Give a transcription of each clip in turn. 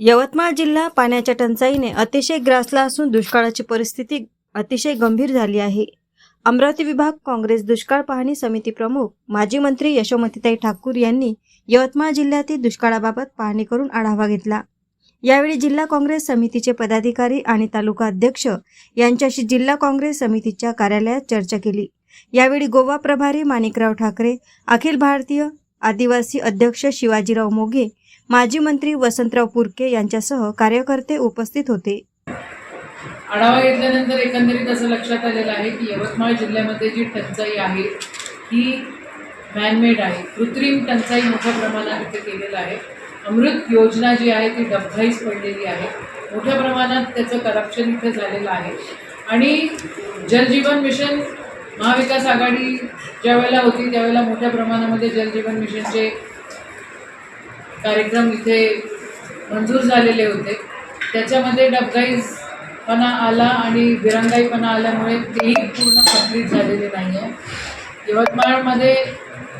यवतमाळ जिल्हा पाण्याच्या टंचाईने अतिशय ग्रासला असून दुष्काळाची परिस्थिती अतिशय गंभीर झाली आहे. अमरावती विभाग काँग्रेस दुष्काळ पाहणी समिती प्रमुख माजी मंत्री यशोमतीताई ठाकूर यांनी यवतमाळ जिल्ह्यातील दुष्काळाबाबत पाहणी करून आढावा घेतला. यावेळी जिल्हा काँग्रेस समितीचे पदाधिकारी आणि तालुका अध्यक्ष यांच्याशी जिल्हा काँग्रेस समितीच्या कार्यालयात चर्चा केली. यावेळी गोवा प्रभारी माणिकराव ठाकरे अखिल भारतीय आदिवासी अध्यक्ष शिवाजीराव मोघे माजी मंत्री वसंतराव पुरके यांच्यासह कार्यकर्ते उपस्थित होते. आढावा घेतल्यानंतर एकंदरीत असं लक्षात आलेलं आहे की यवतमाळ जिल्ह्यामध्ये जी टंचाई आहे ही मॅनमेड आहे. कृत्रिम टंचाई मोठ्या प्रमाणात इथे केलेलं आहे. अमृत योजना जी आहे ती डबघाईस पडलेली आहे. मोठ्या प्रमाणात त्याचं करप्शन इथे झालेलं आहे. आणि जलजीवन मिशन महाविकास आघाडी ज्या वेळेला होती त्यावेळेला मोठ्या प्रमाणामध्ये जलजीवन मिशनचे कार्यक्रम इथे मंजूर झालेले होते. त्याच्यामध्ये डबगाईपणा आला आणि दिरंगाईपणा आल्यामुळे तेही पूर्ण कंप्लीट झालेले नाही आहे यवतमाळमध्ये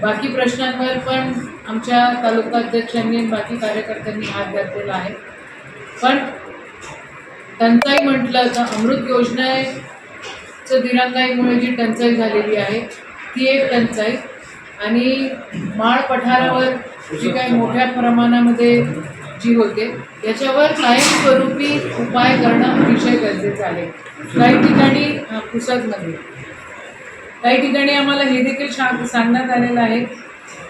बाकी प्रश्नांवर पण आमच्या तालुका अध्यक्षांनी बाकी कार्यकर्त्यांनी हात घातलेला आहे. पण टंचाई म्हटलं तर अमृत योजनेचं दिरंगाईमुळे जी टंचाई झालेली आहे ती एक टंचाई. आणि माळ पठारावर जी काही मोठ्या प्रमाणामध्ये जी होते याच्यावर कायमस्वरूपी उपाय करणं अतिशय गरजेचं आहे. काही ठिकाणी पुसदमध्ये. काही ठिकाणी आम्हाला हे देखील सांग सांगण्यात आलेलं आहे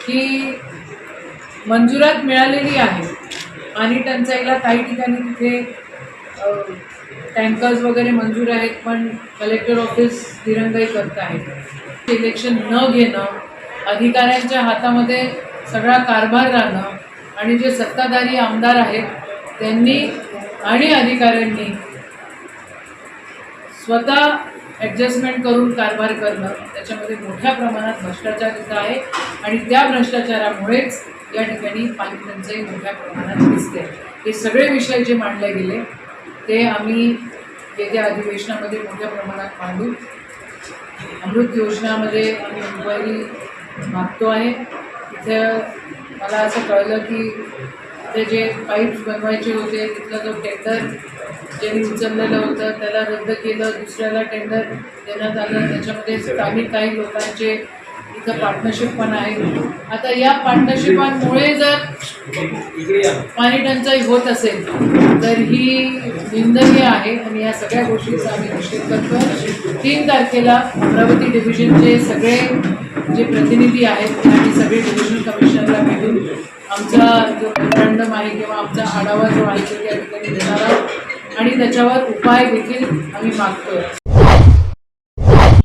की मंजुरात मिळालेली आहे पाणी टंचाईला काही ठिकाणी तिथे टँकर्स वगैरे मंजूर आहेत पण कलेक्टर ऑफिस दिरंगाई करत आहेत. इलेक्शन न घेणं अधिकाऱ्यांच्या हातामध्ये सगळा कारभार राहणं आणि जे सत्ताधारी आमदार आहेत त्यांनी आणि अधिकाऱ्यांनी स्वतः ॲडजस्टमेंट करून कारभार करणं त्याच्यामध्ये मोठ्या प्रमाणात भ्रष्टाचार इथं आहे आणि त्या भ्रष्टाचारामुळेच या ठिकाणी पाणी टंचाई मोठ्या प्रमाणात दिसते हे सगळे विषय जे मांडले गेले ते आम्ही येत्या अधिवेशनामध्ये मोठ्या प्रमाणात मांडू. अमृत योजनामध्ये आम्ही इन्क्वायरी मागतो आहे. ते मला असं कळलं की ते जे पाईप्स बनवायचे होते तिथला जो टेंडर ज्यांनी उचललेलं होतं त्याला रद्द केलं दुसऱ्याला टेंडर देण्यात आलं. त्याच्यामध्ये स्थानिक काही लोकांचे इथं पार्टनरशिप पण आहे आता या पार्टनरशिपांमुळे जर पाणी टंचाई होत असेल तर ही निंदनीय आहे आणि या सगळ्या गोष्टीचा आम्ही निषेध करतो. तीन तारखेला अमरावती डिव्हिजनचे सगळे जे प्रतिनिधी आहेत आणि सगळे डिव्हिजन कमिशनरला भेटून आमचा जो मेमोरंडम आहे किंवा आमचा आढावा जो आहे तो त्या ठिकाणी देणार आहोत. आणि त्याच्यावर उपाय देखील आम्ही मागतो